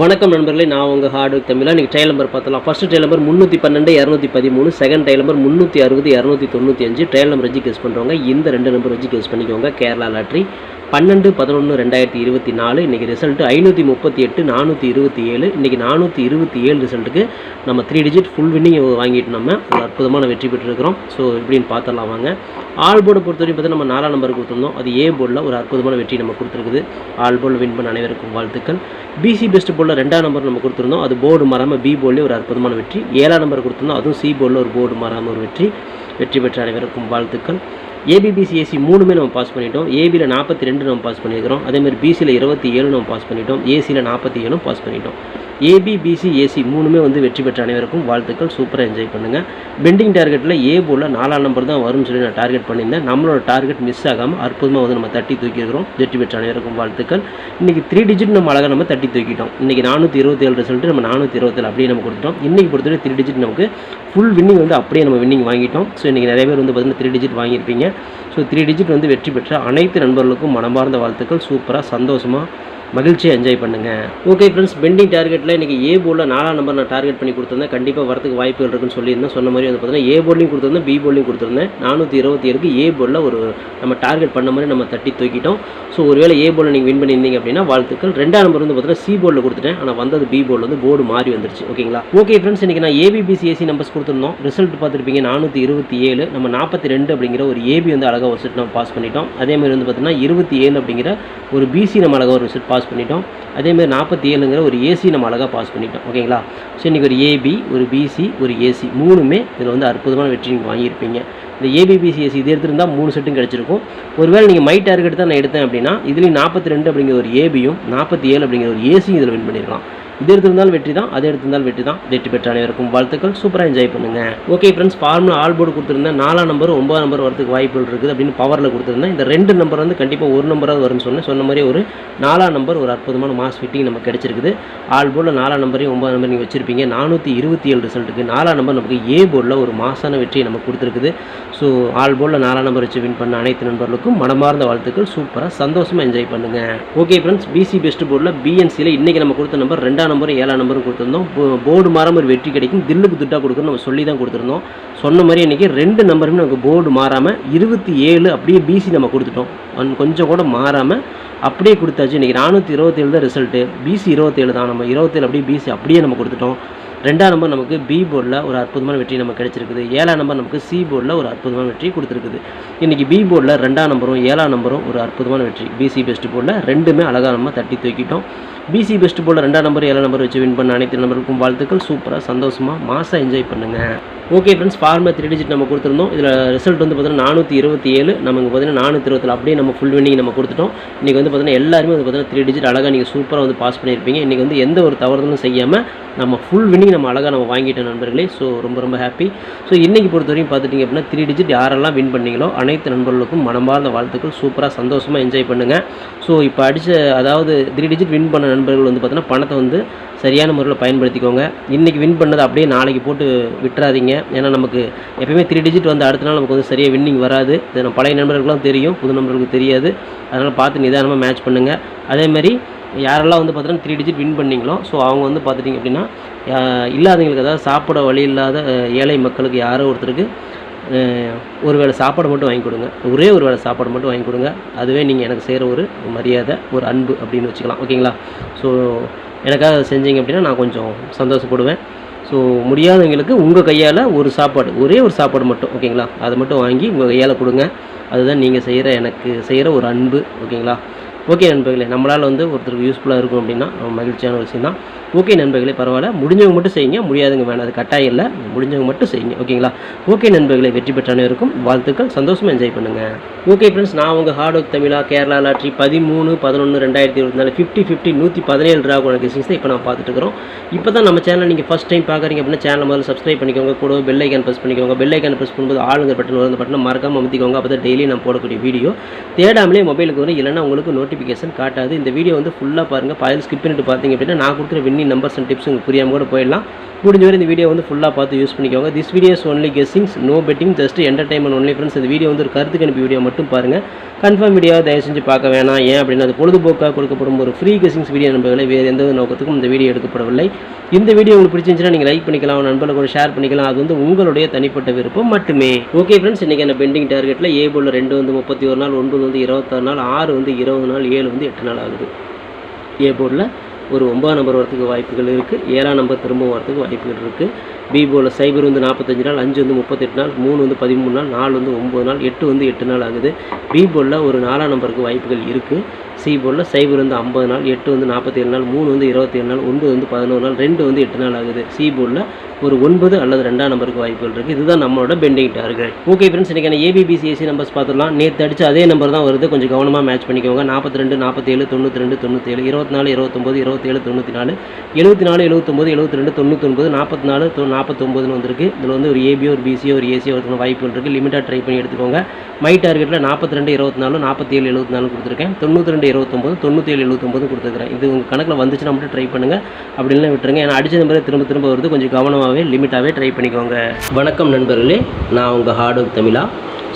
வணக்கம் நண்பர்களே நான் உங்கள் ஹார்டு தமிழா. நீங்கள் ட்ரையல் நம்பர் பார்த்தலாம் ஃபஸ்ட்டு ட்ரையல் நம்பர் முந்நூற்றி பன்னெண்டு இரநூத்தி பதிமூணு. செகண்ட் ட்ரையல் நம்பர் முந்நூற்றி அறுபது இரநூத்தி தொண்ணூற்றி அஞ்சு. ட்ரையல் நம்பர் வச்சு கேஸ் பண்ணுறவங்க இந்த ரெண்டு நம்பர் வச்சு கேஸ் பண்ணிக்கோங்க. கேரளா லாட்ரி. பன்னெண்டு பதினொன்று ரெண்டாயிரத்தி இருபத்தி நாலு. இன்றைக்கி ரிசல்ட்டு ஐநூற்றி முப்பத்தி எட்டு நானூற்றி இருபத்தி ஏழு. இன்றைக்கி நானூற்றி இருபத்தி ஏழு ரிசல்ட்டுக்கு நம்ம த்ரீ டிஜிட் ஃபுல் வின்னிங் வாங்கிட்டு நம்ம ஒரு அற்புதமான வெற்றி பெற்றிருக்கிறோம். ஸோ எப்படின்னு பார்த்துடலாம் வாங்க. ஆல் போர்டை பொறுத்தவரைக்கும் பார்த்தா நம்ம நாலாம் நம்பர் கொடுத்துருந்தோம். அது ஏ போர்டில் ஒரு அற்புதமான வெற்றி நம்ம கொடுத்துருக்குது. ஆல் போர்டில் வின் பண்ண அனைவருக்கும் வாழ்த்துக்கள். பிசி பெஸ்ட் போர்டில் ரெண்டாம் நம்பர் நம்ம கொடுத்துருந்தோம். அது போர்டு மாறாமல் பி போர்டிலே ஒரு அற்புதமான வெற்றி. ஏழாம் நம்பர் கொடுத்துருந்தோம். அதுவும் சி போர்டில் ஒரு போர்டு மாறாமல் ஒரு வெற்றி. வெற்றி பெற்ற அனைவருக்கும் வாழ்த்துக்கள். ஏபிபிசி ஏசி மூணுமே நம்ம பாஸ் பண்ணிட்டோம். ஏபியில் நாற்பத்தி ரெண்டு நம்ம பாஸ் பண்ணியிருக்கிறோம். அதேமாதிரி பிசியில் இருபத்தி ஏழு நம்ம பாஸ் பண்ணிட்டோம். ஏசியில் நாற்பத்தி ஏழும் பாஸ் பண்ணிட்டோம். ஏபி பிசி ஏசி மூணுமே வந்து வெற்றி பெற்ற அனைவருக்கும் வாழ்த்துக்கள். சூப்பராக என்ஜாய் பண்ணுங்கள் பெண்டிங் டார்கெட்டில் ஏ போர்டில் நாலாம் நம்பர் தான் வரும்னு சொல்லி நான் டார்கெட் பண்ணியிருந்தேன். நம்மளோட டார்கெட் மிஸ் ஆகாமல் அற்புதமாக வந்து நம்ம தட்டி தூக்கியிருக்கிறோம் வெற்றி பெற்ற அனைவருக்கும் வாழ்த்துக்கள். இன்றைக்கி த்ரீ டிஜிட் நம்ம அழகாக நம்ம தட்டி தூக்கிட்டோம். இன்றைக்கி நானூற்றி இருபத்தேழு ரிசல்ட்டு நம்ம நானூற்றி இருபத்தேழு அப்படியே நம்ம கொடுத்துட்டோம். இன்றைக்கி பொறுத்தவரை த்ரீ டிஜிட் நமக்கு ஃபுல் வின்னிங் வந்து அப்படியே நம்ம வின்னிங் வாங்கிட்டோம். ஸோ இன்றைக்கி நிறைய பேர் வந்து பார்த்திங்கன்னா த்ரீ டிஜிட் வாங்கியிருப்பீங்க. ஸோ த்ரீ டிஜிட் வந்து வெற்றி பெற்ற அனைத்து நண்பர்களுக்கும் மனமார்ந்த வாழ்த்துக்கள். சூப்பராக சந்தோஷமாக மகிழ்ச்சியாக என்ஜாய் பண்ணுங்கள் ஓகே ஃப்ரெண்ட்ஸ் பெண்டிங் டார்கெட்டில் இன்றைக்கி ஏ போர்டில் நாலாம் நம்பர் நான் டார்கெட் பண்ணி கொடுத்துருந்தேன். கண்டிப்பாக வரதுக்கு வாய்ப்புகள் இருக்குன்னு சொல்லியிருந்தேன். சொன்ன மாதிரி வந்து பார்த்தீங்கன்னா ஏ போர்ட்லையும் கொடுத்துருந்தேன் பி போர்ட்லையும் கொடுத்துருந்தேன். நானூற்றி இருபத்தி ஏழுக்கு ஏ போர்டில் ஒரு நம்ம டார்கெட் பண்ண மாதிரி நம்ம தட்டி தூக்கிட்டோம். ஸோ ஒருவேளை ஏ போர்டில் நீங்கள் வின் பண்ணியிருந்தீங்க அப்படின்னா வாழ்த்துக்கள். ரெண்டாம் நம்பர் வந்து பார்த்தீங்கன்னா சி போர்டில் கொடுத்துட்டேன். ஆனால் வந்தது பி போர்டில் வந்து போர்டு மாறி வந்துருச்சு. ஓகேங்களா ஓகே ஃப்ரெண்ட்ஸ் இன்றைக்கி நான் A B B C A C numbers கொடுத்துருந்தோம். ரிசல்ட் பார்த்துருப்பீங்க நானூற்றி இருபத்தி ஏழு. நம்ம நாற்பத்தி ரெண்டு அப்படிங்கிற ஒரு ஏபி வந்து அழகாக ஒரு செட் நம்ம பாஸ் பண்ணிட்டோம். அதே மாதிரி வந்து பார்த்தீங்கன்னா இருபத்தி ஏழு அப்படிங்கிற ஒரு பிசி நம்ம அழகாக ஒரு செட் பாஸ் பாஸ் பண்ணிட்டோம். அதேமாதிரி நாற்பத்தி ஏழுங்கிற ஒரு ஏசி நம்ம அழகாக பாஸ் பண்ணிட்டோம். ஓகேங்களா ஸோ இன்றைக்கி ஒரு ஏபி ஒரு பிசி ஒரு ஏசி மூணுமே இதில் வந்து அற்புதமான வெற்றி நீங்கள் வாங்கியிருப்பீங்க. இந்த ஏபிபிசி ஏசி இது எடுத்திருந்தால் மூணு செட்டும் கிடச்சிருக்கும். ஒருவேளை நீங்கள் மை டார்கெட் தான் நான் எடுத்தேன் அப்படின்னா இதுலேயும் நாற்பத்தி ரெண்டு அப்படிங்கிற ஒரு ஏபியும் நாற்பத்தி ஏழு அப்படிங்கிற ஒரு ஏசியும் இதில் வின் பண்ணிருக்கலாம். இது எடுத்திருந்தால் வெற்றி தான் அது எடுத்திருந்தால் வெற்றி தான். வெற்றி பெற்ற அனைவருக்கும் வாழ்த்துக்கள். சூப்பராக என்ஜாய் பண்ணுங்கள் okay friends formula all board கொடுத்துருந்தேன் நாலாம் நம்பர் ஒன்பதாம் நம்பர் வரதுக்கு வாய்ப்புகள் இருக்குது அப்படின்னு பவரில் கொடுத்துருந்தேன் இந்த ரெண்டு நம்பர் வந்து கண்டிப்பாக ஒரு நம்பராக வரும்னு சொன்னேன். சொன்ன மாதிரி ஒரு நாலாம் நம்பர் ஒரு அற்புதமான மாஸ் ஃபிட்டிங் நமக்கு கிடைச்சிருக்குது. ஆல் போர்டில் நாலாம் நம்பரையும் ஒன்பதாம் நம்பர் நீங்கள் வச்சிருப்பீங்க. நானூற்றி இருபத்தி ஏழு ரிசல்ட்டுக்கு நாலாம் நம்பர் நமக்கு ஏ போர்டில் ஒரு மாசான வெற்றியை நமக்கு கொடுத்துருக்குது. ஸோ ஆல் போர்டில் நாலாம் நம்பர் வச்சு வின் பண்ண அனைத்து நண்பர்களுக்கும் மனமார்ந்த வாழ்த்துக்கள். சூப்பராக சந்தோஷமாக என்ஜாய் பண்ணுங்கள் ஓகே ஃப்ரெண்ட்ஸ் பிசி பெஸ்ட் போர்டில் பிஎன்சியில் இன்றைக்கி நம்ம கொடுத்த நம்பர் ரெண்டாம் நம்பரும் ஏழாம் நம்பரும் கொடுத்துருந்தோம். போர்டு மாறாமல் ஒரு வெற்றி கிடைக்கும். தில்லுக்கு துட்டா கொடுக்குன்னு நம்ம சொல்லி தான் கொடுத்துருந்தோம். சொன்ன மாதிரி இன்றைக்கி ரெண்டு நம்பருமே நமக்கு போர்டு மாறாமல் இருபத்தி ஏழு அப்படியே பிசி நம்ம கொடுத்துட்டோம். கொஞ்சம் கூட மாறாமல் அப்படியே கொடுத்தாச்சு. இன்றைக்கி நானூற்றி இருபத்தேழு தான் ரிசல்ட்டு பிசி இருபத்தேழு தான். நம்ம இருபத்தேழு அப்படியே பிசி அப்படியே நம்ம கொடுத்துட்டோம். ரெண்டாம் நம்பர் நமக்கு பி போர்டில் ஒரு அற்புதமான வெற்றி நமக்கு கிடைச்சிருக்குது. ஏழாம் நம்பர் நமக்கு சி போர்டில் ஒரு அற்புதமான வெற்றி கொடுத்துருக்குது. இன்றைக்கி பி போர்டில் ரெண்டாம் நம்பரும் ஏழாம் நம்பரும் ஒரு அற்புதமான வெற்றி. பிசி பெஸ்ட் போர்டில் ரெண்டுமே அழகாக நம்ம தட்டி தூக்கிட்டோம். பிசி பெஸ்ட் போர்டில் ரெண்டாம் நம்பர் ஏழாம் நம்பர் வச்சு வின் பண்ண அனைத்து நம்பருக்கும் வாழ்த்துக்கள். சூப்பராக சந்தோஷமாக மாதம் என்ஜாய் பண்ணுங்கள் okay friends formula three digit நம்ம கொடுத்துருந்தோம். இதில் ரிசல்ட் வந்து பார்த்தீங்கன்னா நானூற்றி இருபத்தி ஏழு. நமக்கு பார்த்தீங்கன்னா நானூற்றி இருபத்தில் அப்படியே நம்ம ஃபுல் வின்னிங் நம்ம கொடுத்துட்டோம். இன்றைக்கி வந்து பார்த்தீங்கன்னா எல்லாருமே வந்து பார்த்தீங்கன்னா த்ரீ டிஜிட் அழகாக நீங்கள் சூப்பராக வந்து பாஸ் பண்ணியிருப்பீங்க. இன்றைக்கி வந்து எந்த ஒரு தவறுதலும் செய்யாமல் நம்ம ஃபுல் வின்னிங் நம்ம அழகாக நம்ம வாங்கிட்டோம் நண்பர்களே. ஸோ ரொம்ப ரொம்ப ஹாப்பி ஸோ இன்றைக்கி பொறுத்த வரைக்கும் பார்த்துட்டிங்க அப்படின்னா த்ரீ டிஜிட் யாரெல்லாம் வின் பண்ணீங்களோ அனைத்து நண்பர்களுக்கும் மனமார்ந்த வாழ்த்துக்கள். சூப்பராக சந்தோஷமாக என்ஜாய் பண்ணுங்கள் ஸோ இப்போ அடித்த அதாவது த்ரீ டிஜிட் வின் பண்ண நண்பர்கள் வந்து பார்த்தீங்கன்னா பணத்தை வந்து சரியான முறையில் பயன்படுத்திக்கோங்க. இன்றைக்கி வின் பண்ணதை அப்படியே நாளைக்கு போட்டு விட்டுறாதீங்க. ஏன்னா நமக்கு எப்பயுமே த்ரீ டிஜிட் வந்து அடுத்த நாள் நமக்கு வந்து சரியாக வின்னிங் வராது. இது நம்ம பழைய நண்பர்களுக்குலாம் தெரியும். புது நண்பர்களுக்கு தெரியாது. அதனால் பார்த்து நிதானமாக மேட்ச் பண்ணுங்கள் அதேமாதிரி யாரெல்லாம் வந்து பார்த்தீங்கன்னா த்ரீ டிஜிட் வின் பண்ணிங்களோ ஸோ அவங்க வந்து பார்த்துட்டிங்க அப்படின்னா இல்லாதவங்களுக்கு அதாவது சாப்பிட வழி இல்லாத ஏழை மக்களுக்கு யாரோ ஒருத்தருக்கு ஒரு வேளை சாப்பாடு மட்டும் வாங்கி கொடுங்க. ஒரே ஒரு வேளை சாப்பாடு மட்டும் வாங்கி கொடுங்க. அதுவே நீங்கள் எனக்கு செய்கிற ஒரு மரியாதை ஒரு அன்பு அப்படின்னு வச்சுக்கலாம். ஓகேங்களா? ஸோ எனக்காக அதை செஞ்சீங்க அப்படின்னா நான் கொஞ்சம் சந்தோஷப்படுவேன். ஸோ முடியாதவங்களுக்கு உங்கள் கையால் ஒரு சாப்பாடு ஒரே ஒரு சாப்பாடு மட்டும் ஓகேங்களா அதை மட்டும் வாங்கி உங்கள் கையால் கொடுங்க. அதுதான் நீங்கள் செய்கிற எனக்கு செய்கிற ஒரு அன்பு ஓகேங்களா ஓகே நண்பர்களே நம்மளால் வந்து ஒருத்தருக்கு யூஸ்ஃபுல்லாக இருக்கும் அப்படின்னா மகிழ்ச்சியான ஒரு விஷயம் தான் ஓகே நண்பர்களே பரவாயில்ல. முடிஞ்சவங்க மட்டும் செய்யுங்க. முடியாதுங்க வேணாம். அது கட்டாயம் இல்லை. முடிஞ்சவங்க மட்டும் செய்யுங்க. ஓகேங்களா? ஓகே நண்பர்களே வெற்றி பெற்ற அனைவருக்கும் வாழ்த்துக்கள். சந்தோஷமாக என்ஜாய் பண்ணுங்கள் ஓகே ஃப்ரெண்ட்ஸ் நான் உங்கள் ஹார்ட் ஒர்க் தமிழா கேரளா லாட்ரி பதிமூணு பதினொன்று ரெண்டாயிரத்தி இருபத்தி நாலு ஃபிஃப்டி ஃபிஃப்டி நூற்றி பதினேழு ட்ராகோன கிசிங்ஸ் தான் இப்போ நான் பார்த்துட்டு இருக்கிறோம். இப்போ தான் நம்ம சேனல் நீங்கள் ஃபஸ்ட் டைம் பார்க்குறீங்க அப்படின்னா சேனல் முதல்ல சப்ஸ்கிரைப் பண்ணிக்கோங்க. கூட பெல் ஐக்கான் ப்ரெஸ் பண்ணிக்கோங்க. பெல் ஐக்கான் ப்ரெஸ் பண்ணும்போது ஆளுங்க பட்டன் வரும் பட்டன் மறக்காமல் மறக்காம அப்போ தான் டெய்லி நான் போடக்கூடிய வீடியோ தேடாமலே மொபைலுக்கு வரும். இல்லைன்னா உங்களுக்கு நோட்டி நோட்டிஃபிகேஷன் காட்டாது. இந்த வீடியோ வந்து ஃபுல்லாக பாருங்கள் பாதில் ஸ்கிப் பண்ணிட்டு பார்த்தீங்க அப்படின்னா நான் கொடுக்குற வின்னிங் நம்பர்ஸ் அண்ட் டிப்ஸ் உங்களுக்கு புரியாமல் கூட போயிடலாம். முடிஞ்ச வரை இந்த வீடியோ வந்து ஃபுல்லாக பார்த்து யூஸ் பண்ணிக்கோங்க. This videos only guessings no betting just entertainment only friends இந்த வீடியோ வந்து ஒரு கருத்து கணிப்பு வீடியோ மட்டும் பாருங்கள் கன்ஃபார்ம் வீடியோ தயவு செஞ்சு பார்க்க வேணாம். ஏன் அப்படின்னா அது பொழுதுபோக்காக கொடுக்கப்படும் ஒரு ஃப்ரீ கெஸ்ஸிங்ஸ் வீடியோ நம்பர்களை வேறு எந்த நோக்கத்துக்கும் இந்த வீடியோ எடுக்கப்படவில்லை. இந்த வீடியோ உங்களுக்கு பிடிச்சிருந்துச்சுன்னா நீங்கள் லைக் பண்ணிக்கலாம் நண்பர்கள் கூட ஷேர் பண்ணிக்கலாம். அது வந்து உங்களுடைய தனிப்பட்ட விருப்பம் மட்டுமே. ஓகே ஃப்ரெண்ட்ஸ் இன்றைக்கி என்ன பெண்டிங் டார்கெட்டில் ஏ ரெண்டு வந்து முப்பத்தி ஒரு நாள் ஒன்பது வந்து இருபத்தாறு நாள் ஆறு வந்து இருபது நாள் ஏழு வந்து எட்டு நாள் ஆகுது. ஏ போர்டில் ஒரு ஒன்பதாம் நம்பர் வரத்துக்கு வாய்ப்புகள் இருக்குது ஏழாம் நம்பர் திரும்ப வரத்துக்கு வாய்ப்புகள் இருக்குது பி போர்டில் சைபர் வந்து நாற்பத்தஞ்சு நாள் அஞ்சு வந்து முப்பத்தெட்டு நாள் மூணு வந்து பதிமூணு நாள் நாலு வந்து ஒம்பது நாள் எட்டு வந்து எட்டு நாள் ஆகுது. பி போர்டில் ஒரு நாலாம் நம்பருக்கு வாய்ப்புகள் இருக்குது சி போர்டில் சைபர் வந்து ஐம்பது நாள் எட்டு வந்து நாற்பத்தேழு நாள் மூணு வந்து இருபத்தேழு நாள் ஒன்பது வந்து பதினோரு நாள் ரெண்டு வந்து எட்டு நாள் ஆகுது. சி போர்டில் ஒரு ஒன்பது அல்லது ரெண்டாம் நம்பருக்கு வாய்ப்புகள் இருக்குது இதுதான் நம்மளோட பெண்டிங் டார்கெட் ஓகே ஃப்ரெண்ட்ஸ் இன்றைக்கான ஏபிபிசிஎஸ்சி நம்பர்ஸ் பார்த்துடலாம். நேற்று அடிச்சு அதே நம்பர் தான் வருது. கொஞ்சம் கவனமாக மேட்ச் பண்ணிக்கோங்க. நாற்பத்தி ரெண்டு நாற்பத்தேழு தொண்ணூற்றி ரெண்டு தொண்ணூற்றேழு இருபத்தி நாலு இருபத்தொம்போது இருபத்தேழு தொண்ணூற்றி நாலு எழுபத்தி நாலு எழுபத்தொம்போது எழுபத்தி ரெண்டு தொண்ணூத்தொன்பது நாற்பத்தி நாலு தொ நாற்பத்தொம்போதுன்னு வந்திருக்கு. இதில் வந்து ஒரு ஏபியோ ஒரு பிசியோ ஒரு ஏசியோ வரதுக்கு வாய்ப்புகள் இருக்குது லிமிட்டாக ட்ரை பண்ணி எடுத்துக்கோங்க. மை டார்கெட்டில் நாற்பத்தி ரெண்டு இருபத்தி நாலு நாற்பத்தி ஏழு எழுபத்தி நாலு கொடுத்துருக்கேன். தொண்ணூற்றி ரெண்டு இருபத்தொம்போது தொண்ணூற்றி ஏழு எழுபத்தொம்போது கொடுத்துருக்குறேன். இது உங்கள் கணக்கில் வந்துச்சுன்னா மட்டும் ட்ரை பண்ணுங்கள் அப்படி விட்டுருங்க. ஏன்னா அடிச்ச நம்பரே திரும்ப திரும்ப வருது. கொஞ்சம் கவனமாகவே லிமிட்டாகவே ட்ரை பண்ணிக்கோங்க. வணக்கம் நண்பர்களே. நான் உங்கள் ஹார்ட் ஒர்க் தமிழா.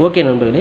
ஓகே நண்பர்களே.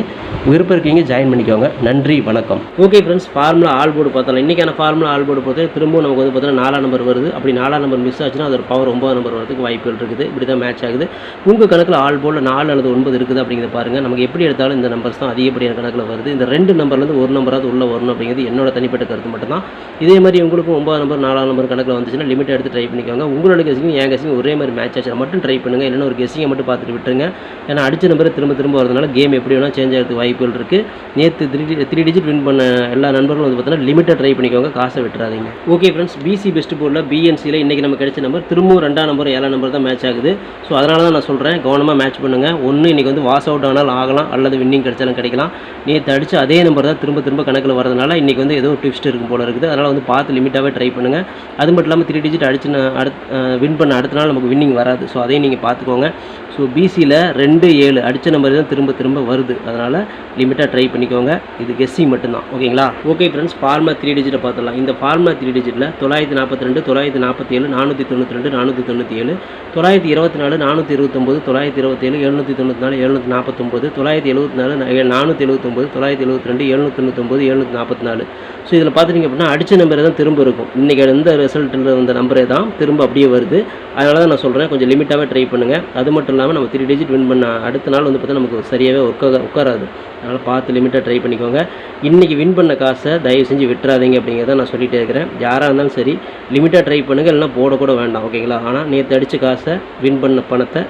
விருப்பம் இருக்கீங்க ஜாயின் பண்ணிக்கோங்க. நன்றி வணக்கம். Okay friends formula all board பார்த்தலாம் இன்றைக்கான ஃபார்முலா ஆல் போர்டு பார்த்தா திரும்பவும் நமக்கு வந்து பார்த்தீங்கன்னா நாலாம் நம்பர் வருது. அப்படி நாலாம் நம்பர் மிஸ் ஆச்சுன்னா அதோட பவர் ஒம்பது நம்பர் வரதுக்கு வாய்ப்புகள் இருக்குது. இப்படி தான் மேட்ச் ஆகுது. உங்கள் கணக்கில் ஆல் போர்டில் நாலு அல்லது ஒன்பது இருக்குது அப்படிங்கிறத பாருங்கள் நமக்கு எப்படி எடுத்தாலும் இந்த நம்பர்ஸ் தான் அதிகப்படியான கணக்கில் வருது. இந்த ரெண்டு நம்பர்லேருந்து ஒரு நம்பராவது உள்ளே வரணும் அப்படிங்கிறது என்னோட தனிப்பட்ட கருத்து மட்டும்தான். இதே மாதிரி உங்களுக்கும் ஒன்பது நம்பர் நாலாம் நம்பர் கணக்கில் வந்துச்சுன்னா லிமிட் எடுத்து ட்ரை பண்ணிக்கோங்க. உங்களோட கெஸிங் என் கெஸிங் ஒரே மாதிரி மேட்ச் ஆச்சுன்னா மட்டும் ட்ரை பண்ணுங்கள் இல்லைன்னா ஒரு கெஸிங்கை மட்டும் பார்த்துட்டு விட்டுருங்க. ஏன்னா அடிச்ச நம்பர் திரும்ப திரும்ப வரதுனால கேம் எப்படி வேணால் சேஞ்ச் ஆகிறதுக்கு வாய்ப்புகள் இருக்குது நேற்று த்ரீ த்ரீ டிஜிட் வின் பண்ண எல்லா நண்பர்களும் வந்து பார்த்தீங்கன்னா லிமிட்டை ட்ரை பண்ணிக்கோங்க காசை விட்டுறாதீங்க. ஓகே ஃப்ரெண்ட்ஸ் பிசி பெஸ்ட் போர்டில் பிஎன்சியில் இன்றைக்கி நம்ம கிடைச்ச நம்பர் திரும்பவும் ரெண்டாம் நம்பர் ஏழாம் நம்பர் தான் மேட்ச் ஆகுது. ஸோ அதனால தான் நான் சொல்கிறேன் கவனமாக மேட்ச் பண்ணுங்கள் ஒன்று இன்றைக்கி வந்து வாஸ் அவுட் ஆனால் ஆகலாம் அல்லது வின்னிங் கிடைச்சாலும் கிடைக்கலாம். நேற்று அடித்து அதே நம்பர் தான் திரும்ப திரும்ப கணக்கில் வரதுனால இன்றைக்கி வந்து ஏதோ ட்விஸ்ட் இருக்கும் போல இருக்குது. அதனால் வந்து பார்த்து லிமிட்டாகவே ட்ரை பண்ணுங்கள் அது மட்டும் இல்லாமல் த்ரீ டிஜிட் அடிச்சு அடுத்து வின் பண்ண அடுத்த நாள் நமக்கு வின்னிங் வராது. ஸோ அதையும் நீங்கள் பார்த்துக்கோங்க. ஸோ பிசியில் ரெண்டு ஏழு அடித்த நம்பர் தான் திரும்ப திரும்ப வருது. அதனால் லிமிட்டாக ட்ரை பண்ணிக்கோங்க. இது கெஸ்ஸிங் மட்டும்தான். ஓகேங்களா? ஓகே ஃப்ரெண்ட்ஸ் ஃபார்மா த்ரீ டிஜிட்டை பார்த்துடலாம். இந்த ஃபார்மா த்ரீ டிஜிட்டில் தொள்ளாயிரத்தி நாற்பத்தி ரெண்டு தொள்ளாயிரத்தி நாற்பத்தி ஏழு நானூற்றி தொண்ணூற்றி ரெண்டு நானூற்றி தொண்ணூற்றி ஏழு தொள்ளாயிரத்தி இருபத்தி நாலு நானூற்றி இருபத்தொம்போது தொள்ளாயிரத்தி இருபத்தேழு எழுநூற்றி தொண்ணூற்றி நாலு எழுநூற்றி நாற்பத்தொம்போது தொள்ளாயிரத்தி எழுபத்தி நாலு நானூற்றி எழுபத்தொம்போது தொள்ளாயிரத்தி எழுபத்தி ரெண்டு எழுநூற்றி தொண்ணூத்தொம்போது எழுநூற்றி நாற்பத்தி நாலு ஸோ இதில் பார்த்துட்டிங்க அப்படின்னா அடித்த நம்பர் தான் திரும்ப இருக்கும். இன்றைக்கி எந்த ரிசல்ட்டில் வந்த நம்பரே தான் திரும்ப அப்படியே வருது. அதனால தான் நான் சொல்கிறேன் கொஞ்சம் லிமிட்டாகவே ட்ரை பண்ணுங்கள் அது மட்டும் இல்லாமல் நம்ம த்ரீ டிஜிட் வின் பண்ண அடுத்த நாள் வந்து பார்த்தா நமக்கு சரியாகவே உட்கார உட்காராது. அதனால் பார்த்து லிமிட்டாக ட்ரை பண்ணிக்கோங்க. இன்றைக்கி வின் பண்ண காசை தயவு செஞ்சு விட்டுறாதீங்க அப்படிங்கிறத நான் சொல்லிகிட்டே இருக்கிறேன். யாராக இருந்தாலும் சரி லிமிட்டாக ட்ரை பண்ணுங்கள் இல்லைனா போடக்கூட வேண்டாம் ஓகேங்களா ஆனால் நேற்று அடித்த காசை வின் பண்ண பணத்தை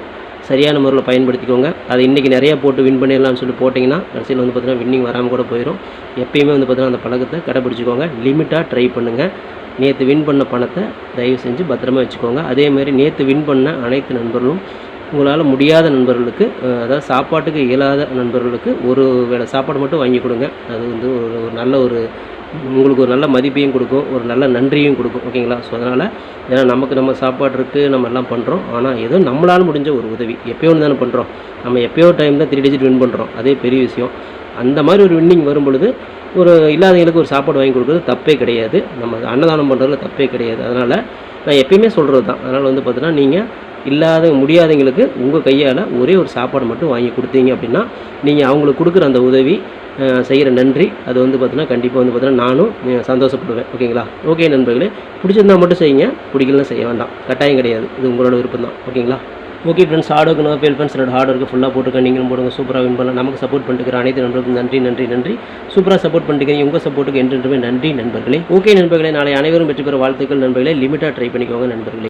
சரியான முறையில் பயன்படுத்திக்கோங்க. அதை இன்றைக்கி நிறையா போட்டு வின் பண்ணிடலாம்னு சொல்லி போட்டிங்கன்னா கடைசியில் வந்து பார்த்தீங்கன்னா வின்னிங் வராமல் கூட போயிடும் எப்பயுமே வந்து பார்த்தீங்கன்னா அந்த பழக்கத்தை கடைப்பிடிச்சிக்கோங்க. லிமிட்டாக ட்ரை பண்ணுங்கள் நேற்று வின் பண்ண பணத்தை தயவு செஞ்சு பத்திரமா வச்சுக்கோங்க. அதேமாதிரி நேற்று வின் பண்ண அனைத்து நண்பர்களும் உங்களால் முடியாத நண்பர்களுக்கு அதாவது சாப்பாட்டுக்கு இயலாத நண்பர்களுக்கு ஒரு வேளை சாப்பாடு மட்டும் வாங்கி கொடுங்க. அது வந்து ஒரு நல்ல ஒரு உங்களுக்கு ஒரு நல்ல மதிப்பையும் கொடுக்கும் ஒரு நல்ல நன்றியும் கொடுக்கும். ஓகேங்களா ஸோ அதனால் ஏன்னா நமக்கு நம்ம சாப்பாடு இருக்குது நம்ம எல்லாம் பண்ணுறோம் ஆனால் ஏதோ நம்மளால் முடிஞ்ச ஒரு உதவி. எப்போயோ ஒன்று தானே பண்ணுறோம் நம்ம எப்போயோ டைம் தான் த்ரீ டிஜிட் வின் பண்ணுறோம் அதே பெரிய விஷயம். அந்த மாதிரி ஒரு வின்னிங் வரும் பொழுது ஒரு இல்லாதவங்களுக்கு ஒரு சாப்பாடு வாங்கி கொடுக்குறது தப்பே கிடையாது. நம்ம அன்னதானம் பண்ணுறதுல தப்பே கிடையாது. அதனால் நான் எப்பயுமே சொல்கிறது தான். அதனால் வந்து பார்த்தீங்கன்னா நீங்கள் இல்லாத முடியாதவங்களுக்கு உங்கள் கையால் ஒரே ஒரு சாப்பாடு மட்டும் வாங்கி கொடுத்தீங்க அப்படின்னா நீங்கள் அவங்களுக்கு கொடுக்குற அந்த உதவி செய்கிற நன்றி அது வந்து பார்த்தீங்கன்னா கண்டிப்பாக வந்து பார்த்தீங்கன்னா நானும் சந்தோஷப்படுவேன். ஓகேங்களா? ஓகே நண்பர்களே பிடிச்சிருந்தா மட்டும் செய்யுங்க. பிடிக்கலன்னா செய்ய வேண்டாம். கட்டாயம் கிடையாது. இது உங்களோட விருப்பம் தான் ஓகேங்களா? Okay friends hard work no fail friends என்னோட ஹார்ட் ஒர்க்கு ஃபுல்லாக போட்டுருக்கேன் நீங்களும் போடுங்க சூப்பராக வின் பண்ணலாம் நமக்கு சப்போர்ட் பண்ணிருக்கிற அனைத்து நண்பர்களுக்கும் நன்றி நன்றி நன்றி சூப்பராக சப்போர்ட் பண்ணிக்கிறீங்க உங்கள் சப்போர்ட்டுக்கு என்றென்றுமே நன்றி நண்பர்களே ஓகே நண்பர்களே நாளை அனைவரும் வெற்றி பெற வாழ்த்துக்கள் நண்பர்களே லிமிட்டாக ட்ரை பண்ணிக்கோங்க நண்பர்களே